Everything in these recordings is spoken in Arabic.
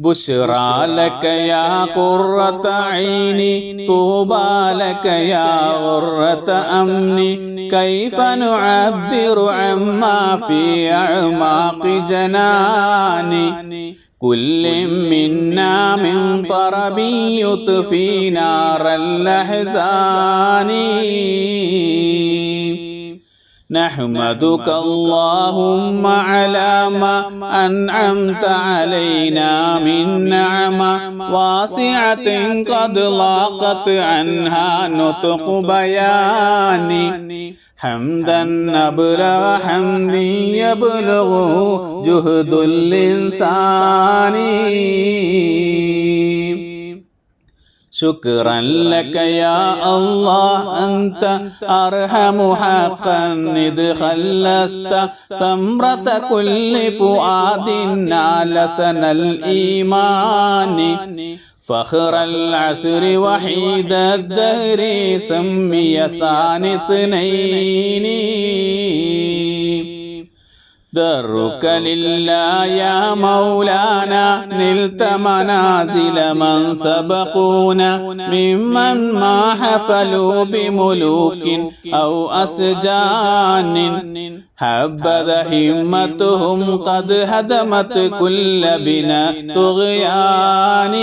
بشرى لك يا قرة عيني طوبى لك يا غرة أمني. كيف نعبر عما في أعماق جناني؟ كل منا من طرب يطفي نار الأحزان. نحمدك اللهم على ما أنعمت علينا من نعمة واسعة قد لاقت عنها نطق بياني. حمدا نبلغ حمد يبلغ جهد الإنسان شكرا لك يا الله أنت أرحم حقا إذ خلست ثمرة كل فؤاد نال سن الإيمان. فخر العسر وحيد الدهر سمي ثاني اثنين. درك لله يا مولانا نلت منازل من سبقونا ممن ما حفلوا بملوك أو أسجان. حبذا همتهم قد هدمت كل بنا طغيان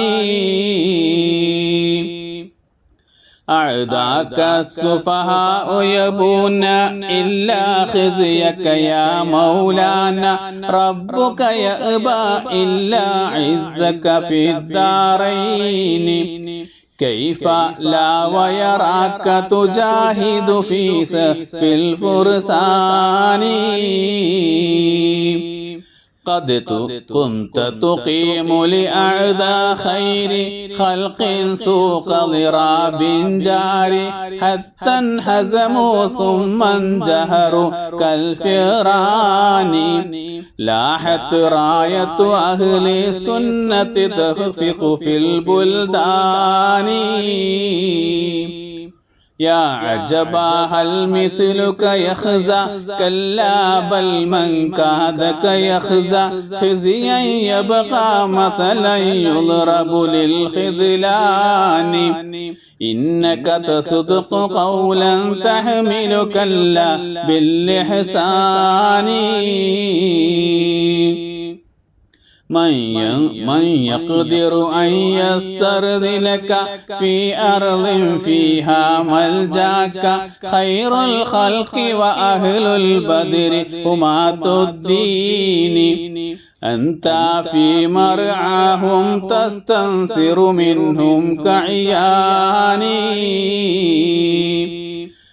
أعداك السفهاء يبون إلا خزيك يا مولانا. ربك يأبى إلا عزك في الدارين. كيف لا ويراك تجاهد في سف الفرسان؟ قد كنت تقيم لأعدى خير خلق سوق ضراب جاري حتى انهزموا ثم انجهروا كالفيران لاحت راية أهل السنة تخفق في البلدان. يا عجبا هل مثلك يخزى؟ كلا بل من كادك يخزى. خزيا يبقى مثلا يضرب للخذلان. إنك تصدق قولا تحمل كلا بالإحسان. من من يقدر أن يسترذلك في أرض فيها ملجأك. خير الخلق وأهل البدر همات الدين أنت في مرعاهم تستنصر منهم كعياني.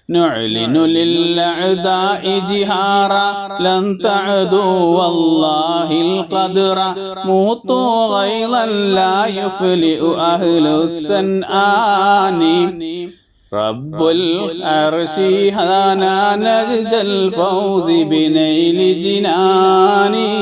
نعلن للأعداء جهارا لن تعدوا والله القدر. موتوا غيظا لا يفلئ أهل السنآن. رب العرش هانا نجج الفوز بنيل جناني